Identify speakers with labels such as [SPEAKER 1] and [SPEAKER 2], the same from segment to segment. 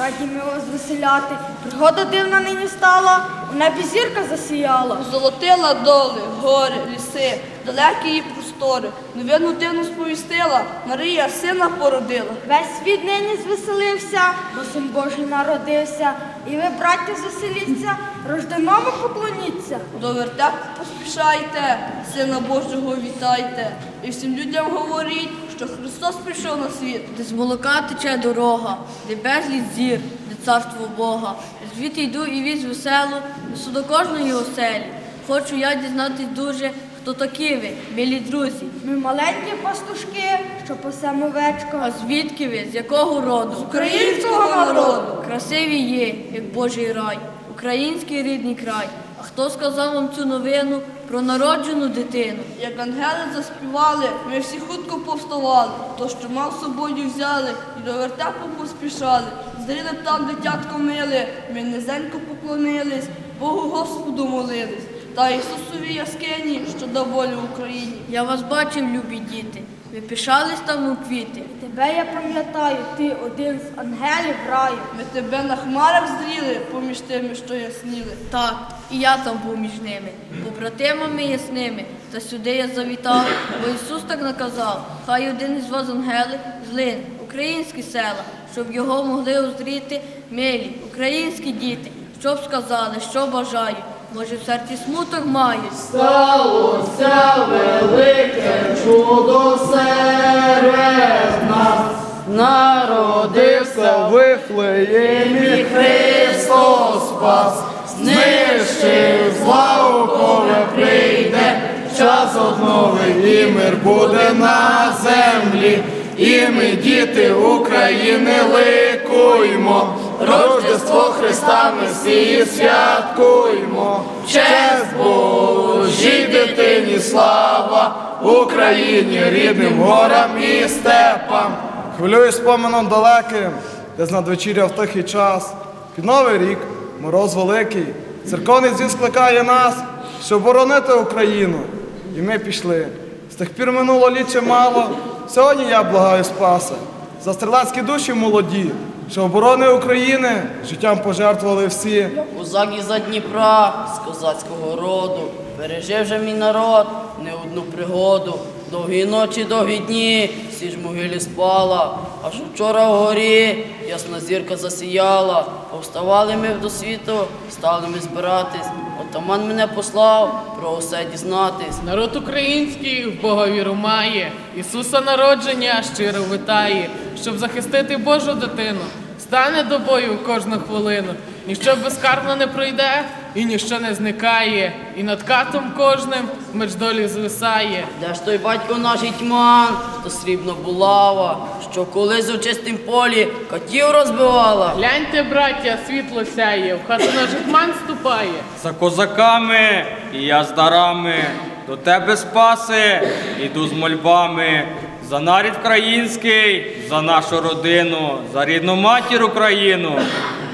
[SPEAKER 1] раді ми вас веселяти. Пригода дивна нині стала, у небі зірка засіяла.
[SPEAKER 2] Золотила доли, гори, ліси, далекі і простори. Новину дивну сповістила, Марія сина породила.
[SPEAKER 1] Весь світ нині звеселився, бо син Божий народився. І ви, браття, заселіться, рожденому поклоніться.
[SPEAKER 2] До вертепу поспішайте, сина Божого вітайте. І всім людям говоріть, що Христос прийшов на світ.
[SPEAKER 3] Де з молока тече дорога, де безліч зір, де царство Бога. Звідти йду і віз веселу, несу до кожної оселі. Хочу я дізнатись дуже, хто такі ви, милі друзі.
[SPEAKER 1] Ми маленькі пастушки, що пасемо овечка.
[SPEAKER 3] А звідки ви, з якого роду?
[SPEAKER 2] З українського народу.
[SPEAKER 3] Красиві є, як Божий рай, український рідний край. А хто сказав вам цю новину про народжену дитину?
[SPEAKER 2] Як ангели заспівали, ми всі хутко повставали, то, що мав з собою взяли, і до вертепу поспішали. Зріли там дитятко миле, ми низенько поклонились, Богу Господу молились. Та Ісусові яскині, що дав волю Україні.
[SPEAKER 3] Я вас бачив, любі діти. Ви пишались там у квіти.
[SPEAKER 1] Тебе я пам'ятаю, ти один з ангелів раю.
[SPEAKER 2] Ми тебе на хмарах зріли, поміж тими, що ясніли.
[SPEAKER 3] Так, і я там був між ними, побратимами ясними. Та сюди я завітав, бо Ісус так наказав. Хай один із вас ангели злин, українські села, щоб його могли узріти милі, українські діти, щоб сказали, що бажають. Може, в серці смуток мають.
[SPEAKER 4] Сталося велике чудо серед нас, народився в Христос спас, знищив зла, у коли прийде, час одновий і мир буде на землі. І ми, діти України, ликуймо, Рождество Христа ми всі святкуймо, честь Божій дитині слава, Україні, рідним горам і степам.
[SPEAKER 5] Хвилююсь споменом далеким, де з в тихий час. Під новий рік, мороз великий, церковний дзвін скликає нас, щоб боронити Україну. І ми пішли. З тих пір минуло літ чимало. Сьогодні я благаю Спаса за стрілецькі душі молоді, що оборони України життям пожертвували всі.
[SPEAKER 6] Козак із-за Дніпра, з козацького роду, пережив же мій народ не одну пригоду. Довгі ночі, довгі дні, всі ж могилі спала, аж вчора вгорі ясна зірка засіяла. Повставали ми до світу, стали ми збиратись. Отаман мене послав про усе дізнатись.
[SPEAKER 7] Народ український в Бога віру має, Ісуса народження щиро витає, щоб захистити Божу дитину, стане до бою кожну хвилину. Ніщо безкарно не пройде і ніщо не зникає, і над катом кожним меч долі звисає.
[SPEAKER 6] Де ж той батько наш гетьман, то срібна булава, що колись у чистім полі котів розбивала.
[SPEAKER 7] Гляньте, браття, світло сяє, в хату наш гетьман ступає.
[SPEAKER 8] За козаками і я з дарами, до тебе спаси, іду з мольбами. За нарід український, за нашу родину, за рідну матір Україну.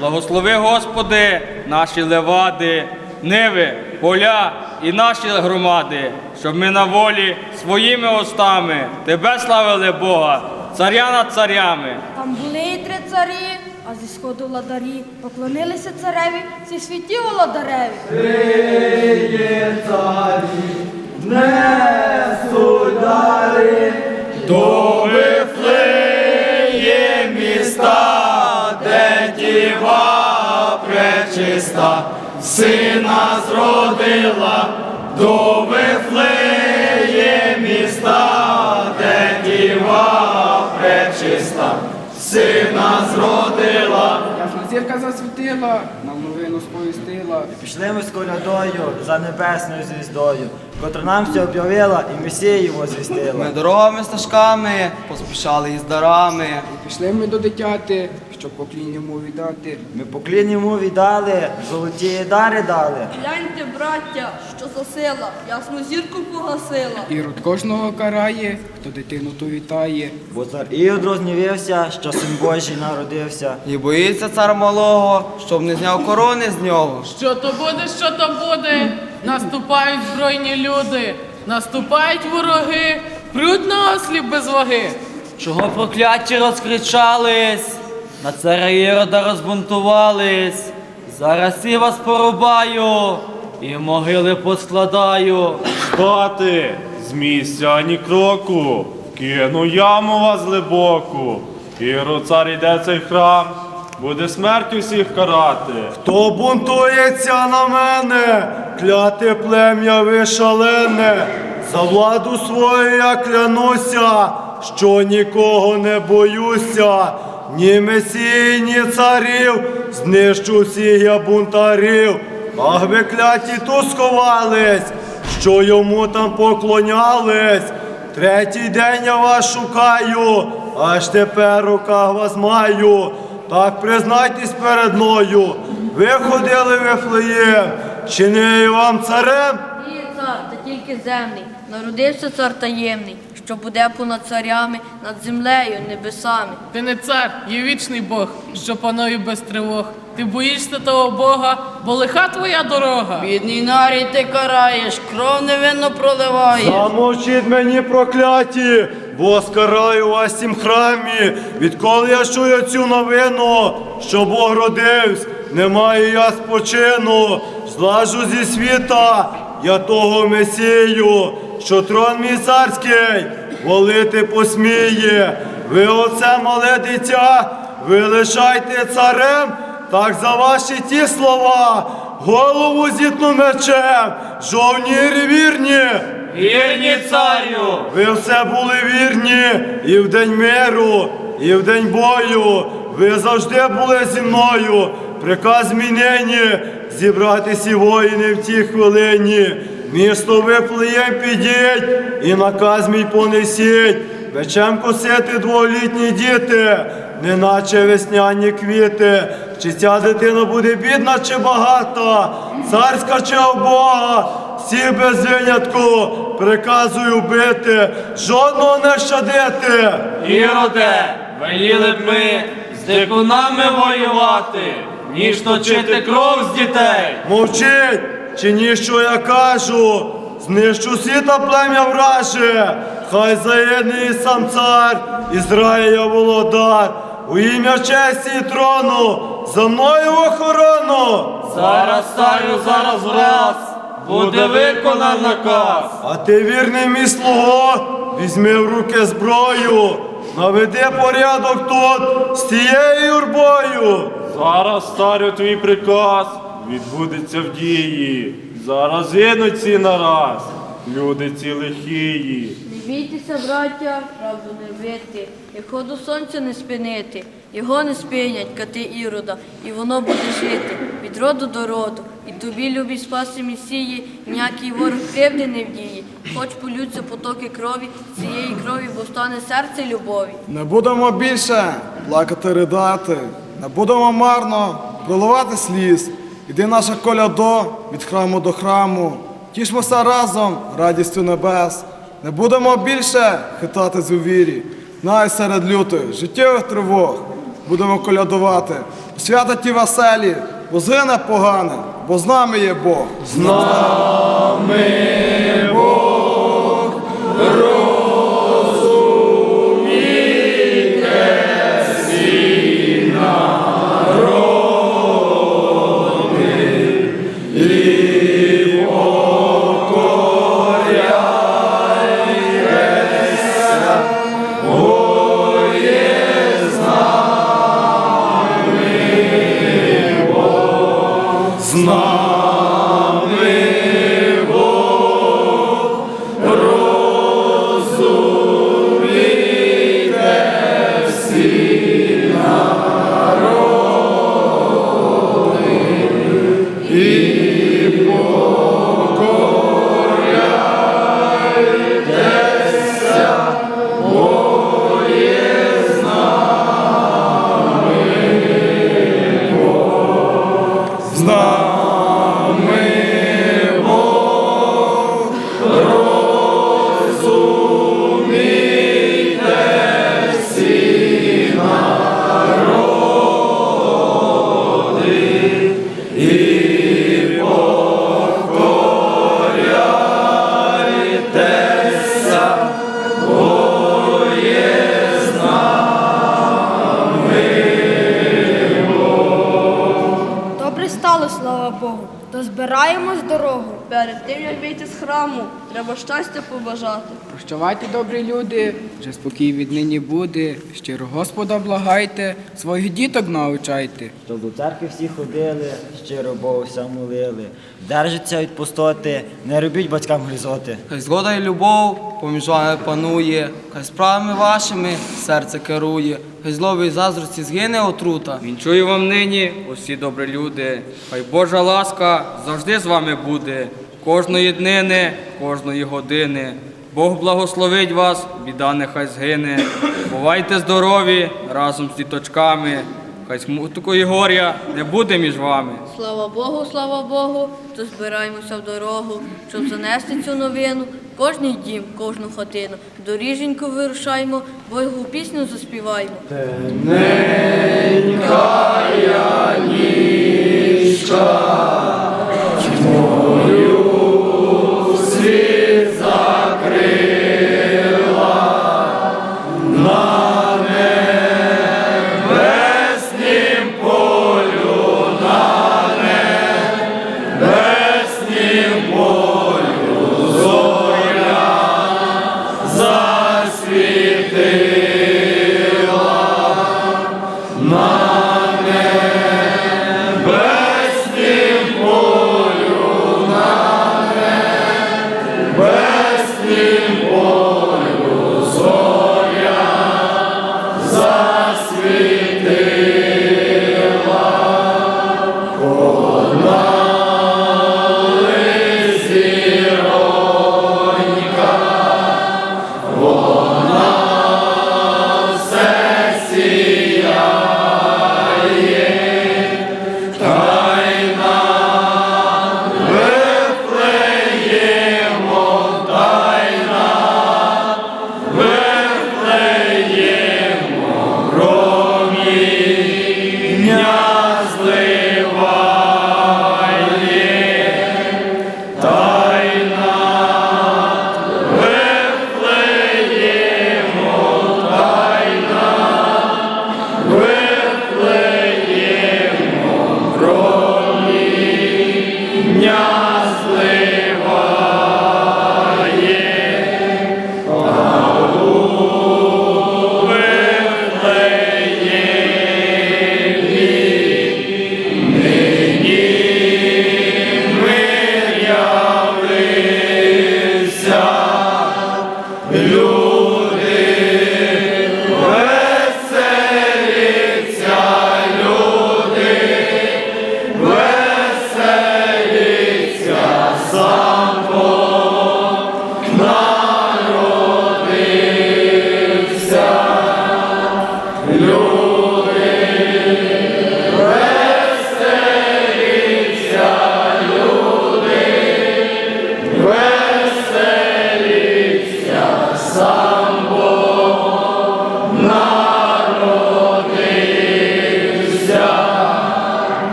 [SPEAKER 8] Благослови, Господи, наші левади, ниви, поля і наші громади, щоб ми на волі своїми устами Тебе славили Бога, царя над царями.
[SPEAKER 1] Там були і три царі, а зі сходу владарі поклонилися цареві, ці святі володареві.
[SPEAKER 4] Несуть дари, доби міста, де пречиста, сина зродила до Вифлеє міста, де діва пречиста, сина зродила.
[SPEAKER 9] Ясна зірка засвітила, нам новину сповістила.
[SPEAKER 10] Пішли ми з колядою за небесною звіздою, котра нам все об'явила і Месію возвістила.
[SPEAKER 4] Ми дорогами стежками поспішали із дарами.
[SPEAKER 9] Пішли ми до дитяти, щоб поклін йому віддати.
[SPEAKER 10] Ми поклін йому віддали, золоті дари дали.
[SPEAKER 2] Гляньте, браття, що за сила, ясну зірку погасила.
[SPEAKER 9] Ірод кожного карає, хто дитину ту вітає.
[SPEAKER 10] Бо цар Ірод рознівився, що син Божий народився.
[SPEAKER 4] І боїться цар малого, щоб не зняв корони з нього.
[SPEAKER 7] Що то буде, що то буде? Наступають збройні люди, наступають вороги, пруть на осліп без ваги.
[SPEAKER 6] Чого прокляті розкричались, на царя Ірода розбунтувались. Зараз і вас порубаю, і могили поскладаю.
[SPEAKER 11] Стати з місця ані кроку, кину яму вас глибоку. Іро цар йде цей храм, буде смертю всіх карати.
[SPEAKER 5] Хто бунтується на мене, кляте плем'я ви шалене, за владу свою я клянуся, що нікого не боюся, ні месії, ні царів, знищу всіх я бунтарів, ах ви кляті тут сховались, що йому там поклонялись. Третій день я вас шукаю, аж тепер руках вас маю. Так признайтесь перед мною, ви ходили в Вифлеєм, чи не вам царем?
[SPEAKER 3] Ні, цар, та тільки земний. Народився цар таємний, що буде понад царями, над землею, небесами.
[SPEAKER 7] Ти не цар, є вічний Бог, що панує без тривог. Ти боїшся того Бога, бо лиха твоя дорога.
[SPEAKER 6] Бідний нарій ти караєш, кров невинно проливаєш.
[SPEAKER 5] Замовчіть мені прокляті, бо скараю вас в цім храмі. Відколи я чую цю новину, що Бог родився, немає я спочину, злажу зі світа, я того месію, що трон мій царський волити посміє. Ви оце мале дитя, ви лишайте царем, так за ваші ті слова, голову зітну мечем, жовнірі вірні.
[SPEAKER 8] Вірні царю!
[SPEAKER 5] Ви все були вірні і в день миру, і в день бою. Ви завжди були зі мною. Приказ мій нині всі воїни в тій хвилині. Місто виплеєм підіть і наказ мій понесіть. Печем косити дволітні діти, неначе весняні квіти. Чи ця дитина буде бідна чи багата, царська чи Бога. Всі без винятку приказую бити, жодного не щадити.
[SPEAKER 8] Іроде, веліли б ми з дикунами воювати, ніж точити кров з дітей.
[SPEAKER 5] Мовчить, чи ні, що я кажу, знищу світа плем'я враже, хай заєдний сам цар, Ізраїля володар, у ім'я честі і трону, за мною в охорону.
[SPEAKER 8] Зараз царю, зараз враз, буде виконан наказ.
[SPEAKER 5] А ти вірний мій слуго, візьми в руки зброю, наведи порядок тут з тією юрбою.
[SPEAKER 11] Зараз старю твій приказ відбудеться в дії. Зараз гинуть ці нараз, люди ці лихії.
[SPEAKER 3] Бійтеся, браття, правду не бити, як ходу сонця не спинити, його не спинять кати ірода, і воно буде жити від роду до роду. І тобі, любі спаси місії, ніякий ворог кривди не вдіє. Хоч полються потоки крові, цієї крові повстане серце любові.
[SPEAKER 5] Не будемо більше плакати, ридати, не будемо марно проливати сліз. Іди наша колядо від храму до храму, тішмося разом радістю небес. Не будемо більше хитатись у вірі, най серед лютих життєвих тривог. Будемо колядувати. Свята ті веселі, бо погане, бо з нами є Бог. З
[SPEAKER 1] то
[SPEAKER 2] треба щастя побажати.
[SPEAKER 9] Прощавайте, добрі люди, вже спокій віднині буде. Щиро Господа благайте, своїх діток навчайте.
[SPEAKER 10] Щоб до церкви всі ходили, щиро Богу вся молили. Держаться від пустоти, не робіть батькам грізоти.
[SPEAKER 4] Хай згода і любов поміж вами панує, хай справами вашими серце керує, хай злоби і заздрості згине отрута.
[SPEAKER 8] Вінчую вам нині, усі добрі люди. Хай Божа ласка завжди з вами буде. Кожної днини, кожної години. Бог благословить вас, біда нехай згине. Бувайте здорові разом з діточками. Хай смутку і горя не буде між вами.
[SPEAKER 3] Слава Богу, слава Богу, то збираємося в дорогу, щоб занести цю новину. Кожний дім, кожну хатину. Доріженьку вирушаємо, Богу пісню заспіваємо.
[SPEAKER 5] Ненька я ніжка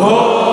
[SPEAKER 5] 哦。